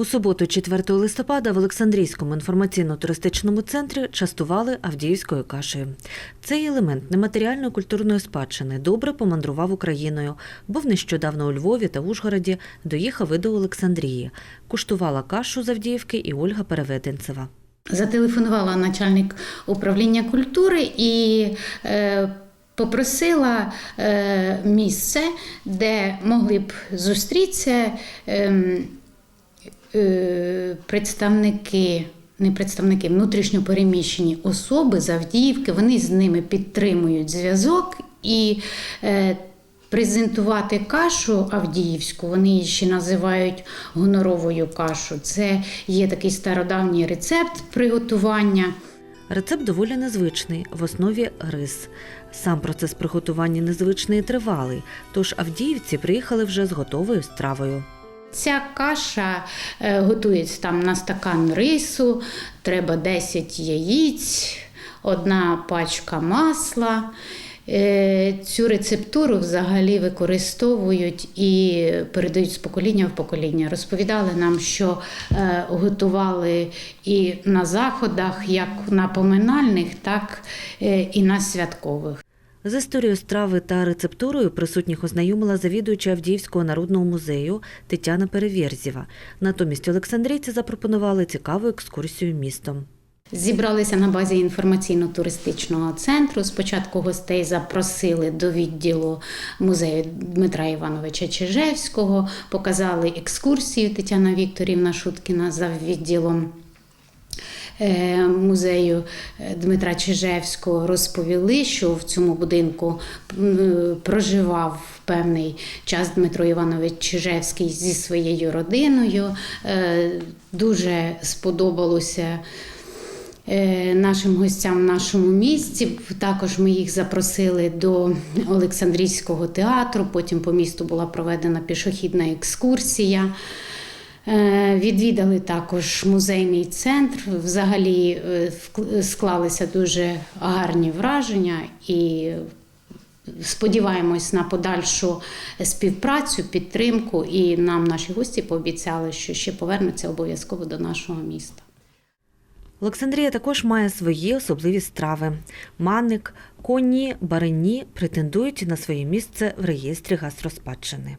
У суботу, 4 листопада, в Олександрійському інформаційно-туристичному центрі частували Авдіївською кашею. Цей елемент нематеріальної культурної спадщини добре помандрував Україною. Був нещодавно у Львові та Ужгороді, доїхав і до Олександрії. Куштувала кашу з Авдіївки і Ольга Переведенцева. Зателефонувала начальник управління культури і е, попросила е, місце, де могли б зустрітися ем, представники. Не представники внутрішньопереміщені особи з Авдіївки, вони з ними підтримують зв'язок і е, презентувати кашу авдіївську, вони її ще називають гоноровою кашу. Це є такий стародавній рецепт приготування. Рецепт доволі незвичний, в основі рис. Сам процес приготування незвичний і тривалий, тож авдіївці приїхали вже з готовою стравою. Ця каша е, готується там на стакан рису, треба 10 яєць, одна пачка масла. Е, Цю рецептуру взагалі використовують і передають з покоління в покоління. Розповідали нам, що е, готували і на заходах, як на поминальних, так і на святкових. З історією страви та рецептурою присутніх ознайомила завідуюча Авдіївського народного музею Тетяна Перевєрзєва. Натомість Олександрійці запропонували цікаву екскурсію містом. Зібралися на базі інформаційно-туристичного центру. Спочатку гостей запросили до відділу музею Дмитра Івановича Чижевського, показали екскурсію Тетяна Вікторівна Шуткіна за відділом. Е, Музею е, Дмитра Чижевського розповіли, що в цьому будинку проживав певний час Дмитро Іванович Чижевський зі своєю родиною. Е, Дуже сподобалося е, нашим гостям в нашому місті. Також ми їх запросили до Олександрійського театру. Потім по місту була проведена пішохідна екскурсія. Е, Відвідали також музейний центр. Взагалі е, склалися дуже гарні враження і сподіваємось на подальшу співпрацю, підтримку. І нам наші гості пообіцяли, що ще повернуться обов'язково до нашого міста. Олександрія також має свої особливі страви. Манник, коні, барині претендують на своє місце в реєстрі гастроспадщини.